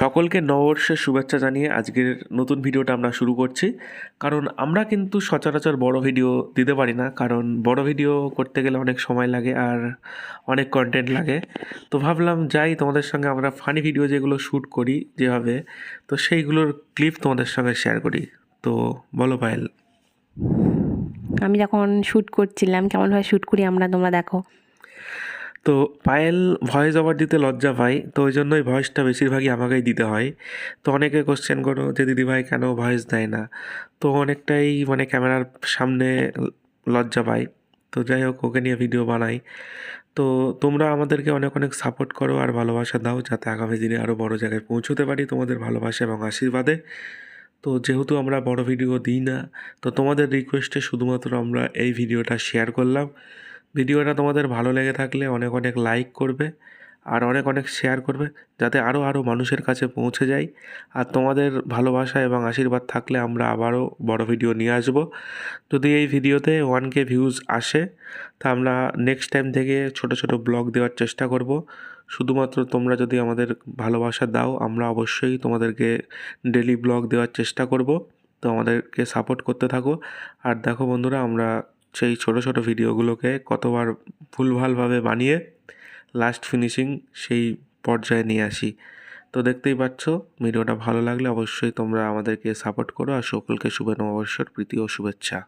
সকলকে নববর্ষের শুভেচ্ছা জানিয়ে আজকের নতুন ভিডিওটা আমরা শুরু করছি। কারণ আমরা কিন্তু সচরাচর বড় ভিডিও দিতে পারি না, কারণ বড় ভিডিও করতে গেলে অনেক সময় লাগে আর অনেক কন্টেন্ট লাগে। তো ভাবলাম যাই, তোমাদের সঙ্গে আমরা ফানি ভিডিও যেগুলো শ্যুট করি যেভাবে, তো সেইগুলোর ক্লিপ তোমাদের সঙ্গে শেয়ার করি। তো বলো পায়েল। আমি যখন শ্যুট করছিলাম, কেমনভাবে শ্যুট করি আমরা তোমরা দেখো। তো পায়েল ভয়েস ওভার দিতে লজ্জা পাই তো ওই জন্যই ভয়েসটা বেশিরভাগই আমাকেই দিতে হয়। তো অনেকে কোশ্চেন করো যে, দিদিভাই, কেন ভয়েস দেয় না? তো অনেকটাই মানে ক্যামেরার সামনে লজ্জা পায়। তো যাই হোক, ওকে নিয়ে ভিডিও বানাই। তো তোমরা আমাদেরকে অনেক অনেক সাপোর্ট করো আর ভালোবাসা দাও, যাতে আগামী দিনে আরও বড় জায়গায় পৌঁছতে পারি তোমাদের ভালোবাসা এবং আশীর্বাদে। তো যেহেতু আমরা বড় ভিডিও দিই না, তো তোমাদের রিকোয়েস্টে শুধুমাত্র আমরা এই ভিডিওটা শেয়ার করলাম। ভিডিওটা তোমাদের ভালো লেগে থাকলে অনেক অনেক লাইক করবে আর অনেক অনেক শেয়ার করবে যাতে আরও আরও মানুষের কাছে পৌঁছে যায় আর তোমাদের ভালোবাসা এবং আশীর্বাদ থাকলে আমরা আবারও বড় ভিডিও নিয়ে আসব। যদি এই ভিডিওতে ওয়ান কে ভিউজ আসে, তা আমরা নেক্সট টাইম থেকে ছোট ছোট ব্লগ দেওয়ার চেষ্টা করব। শুধুমাত্র তোমরা যদি আমাদের ভালোবাসা দাও, আমরা অবশ্যই তোমাদেরকে ডেলি ব্লগ দেওয়ার চেষ্টা করব। তো আমাদেরকে সাপোর্ট করতে থাকো। আর দেখো বন্ধুরা, আমরা সেই ছোটো ছোটো ভিডিওগুলোকে কতবার ভুলভালভাবে বানিয়ে লাস্ট ফিনিশিং সেই পর্যায়ে নিয়ে আসি। তো দেখতেই পাচ্ছ, ভিডিওটা ভালো লাগলে অবশ্যই তোমরা আমাদেরকে সাপোর্ট করো আর সকলকে শুভ নববর্ষর প্রীতি ও শুভেচ্ছা।